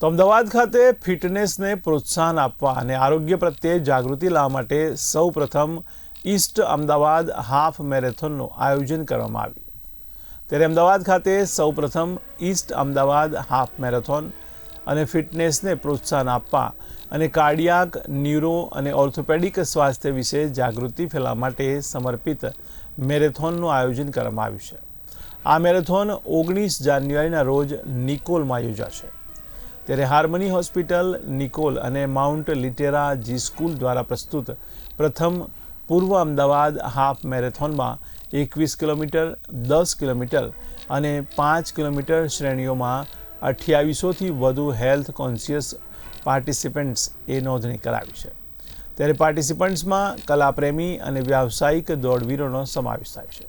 તો અમદાવાદ ખાતે ફિટનેસને પ્રોત્સાહન આપવા અને આરોગ્ય પ્રત્યે જાગૃતિ લાવવા માટે સૌ પ્રથમ ઈસ્ટ અમદાવાદ હાફ મેરેથોનનું આયોજન કરવામાં આવ્યું. ત્યારે અમદાવાદ ખાતે સૌ પ્રથમ ઈસ્ટ અમદાવાદ હાફ મેરેથોન અને ફિટનેસને પ્રોત્સાહન આપવા અને કાર્ડિયાક, ન્યુરો અને ઓર્થોપેડિક સ્વાસ્થ્ય વિશે જાગૃતિ ફેલાવવા માટે સમર્પિત મેરેથોનનું આયોજન કરવામાં આવ્યું છે. આ મેરેથોન ઓગણીસ જાન્યુઆરીના રોજ નિકોલમાં યોજાશે. ત્યારે હાર્મની હોસ્પિટલ, નિકોલ અને માઉન્ટ લિટેરા જી સ્કૂલ દ્વારા પ્રસ્તુત પ્રથમ પૂર્વ અમદાવાદ હાફ મેરેથોનમાં એકવીસ કિલોમીટર, દસ કિલોમીટર અને પાંચ કિલોમીટર શ્રેણીઓમાં અઠ્યાવીસોથી વધુ હેલ્થ કોન્શિયસ પાર્ટિસિપન્ટ્સ એ નોંધણી કરાવી છે. ત્યારે પાર્ટિસિપન્ટ્સમાં કલાપ્રેમી અને વ્યાવસાયિક દોડવીરોનો સમાવેશ થાય છે.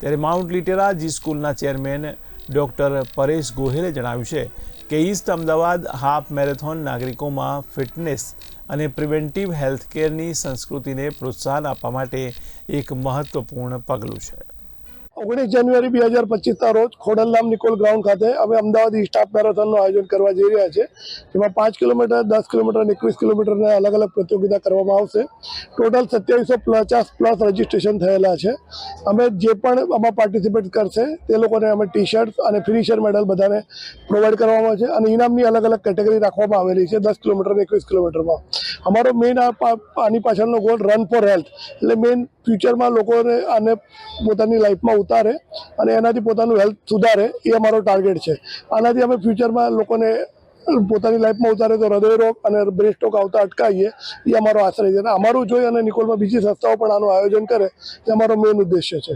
ત્યારે માઉન્ટ લિટેરા જી સ્કૂલના ચેરમેન ડૉક્ટર પરેશ ગોહિલે જણાવ્યું છે કે ઈસ્ટ અમદાવાદ હાફ મેરેથોન નાગરિકોમાં ફિટનેસ અને પ્રિવેન્ટિવ હેલ્થકેરની સંસ્કૃતિને પ્રોત્સાહન આપવા માટે એક મહત્વપૂર્ણ પગલું છે. ઓગણીસ જાન્યુઆરી બે હજાર પચીસના રોજ ખોડલધામ નિકોલ ગ્રાઉન્ડ ખાતે અમે અમદાવાદ સ્ટાફ મેરેથોનનું આયોજન કરવા જઈ રહ્યા છે જેમાં પાંચ કિલોમીટર, દસ કિલોમીટર અને એકવીસ કિલોમીટરના અલગ અલગ પ્રતિયોગિતા કરવામાં આવશે. ટોટલ સત્યાવીસો પચાસ પ્લસ રજીસ્ટ્રેશન થયેલા છે. અમે જે પણ આમાં પાર્ટિસિપેટ કરશે, તે લોકોને અમે ટી શર્ટ અને ફિનિશર મેડલ બધાને પ્રોવાઈડ કરવામાં છે અને ઇનામની અલગ અલગ કેટેગરી રાખવામાં આવેલી છે, દસ કિલોમીટર અને એકવીસ કિલોમીટરમાં. અમારો મેઇન આની પાછળનો ગોલ રન ફોર હેલ્થ એટલે મેઇન ફ્યુચરમાં લોકોને આને પોતાની લાઈફમાં ઉતારે અને એનાથી પોતાનું હેલ્થ સુધારે એ અમારો ટાર્ગેટ છે. આનાથી અમે ફ્યુચરમાં લોકોને પોતાની લાઈફમાં ઉતારે તો હૃદયરોગ અને બ્રેસ્ટ સ્ટ્રોક આવતા અટકાવીએ એ અમારો આશ્રય છે. અને અમારું જોઈ અને નિકોલમાં બીજી સંસ્થાઓ પણ આનું આયોજન કરે, એ અમારો મેઇન ઉદ્દેશ્ય છે.